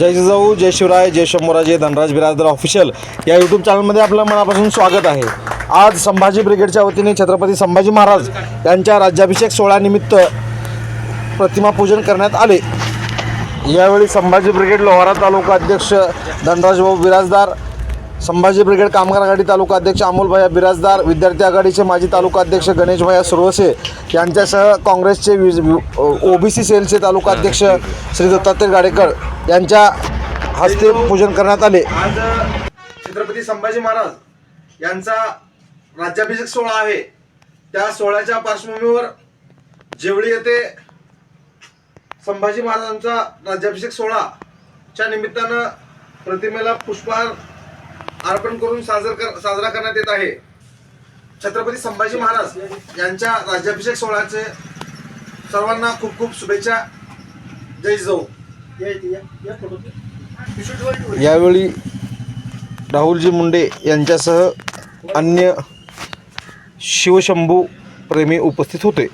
जय जिजाऊ जय शिवराय जय शंभूराजे धनराज बिराजदार ऑफिशियल या यूट्यूब चॅनलमध्ये आपलं मनापासून स्वागत आहे आज संभाजी ब्रिगेडच्या वतीने छत्रपती संभाजी महाराज यांच्या राज्याभिषेक सोहळ्यानिमित्त प्रतिमा पूजन करण्यात आले यावेळी संभाजी ब्रिगेड लोहारा तालुका अध्यक्ष धनराजभाऊ बिराजदार संभाजी ब्रिगेड कामगार आघाडी तालुका अध्यक्ष अमोलभाया बिराजदार विद्यार्थी आघाडीचे माजी तालुका अध्यक्ष गणेशभाया सुरवसे यांच्यासह काँग्रेसचे ओबीसी सेलचे तालुका अध्यक्ष श्री दत्तात्रय गाडेकर यांच्या हस्ते पूजन करण्यात आले. आज छत्रपती संभाजी महाराज यांचा राज्याभिषेक सोहळा आहे. त्या सोहळ्याच्या पार्श्वभूमीवर जेवळी येथे संभाजी महाराजांचा राज्याभिषेक सोहळाच्या निमित्तानं प्रतिमेला पुष्पहार अर्पण करून साजर कर साजरा करण्यात येत आहे. छत्रपती संभाजी महाराज यांच्या राज्याभिषेक सोहळ्याचे सर्वांना खूप खूप शुभेच्छा. जय जिजाऊ यावेळी राहुलजी मुंडे यांच्यासह अन्य शिवशंभू प्रेमी उपस्थित होते.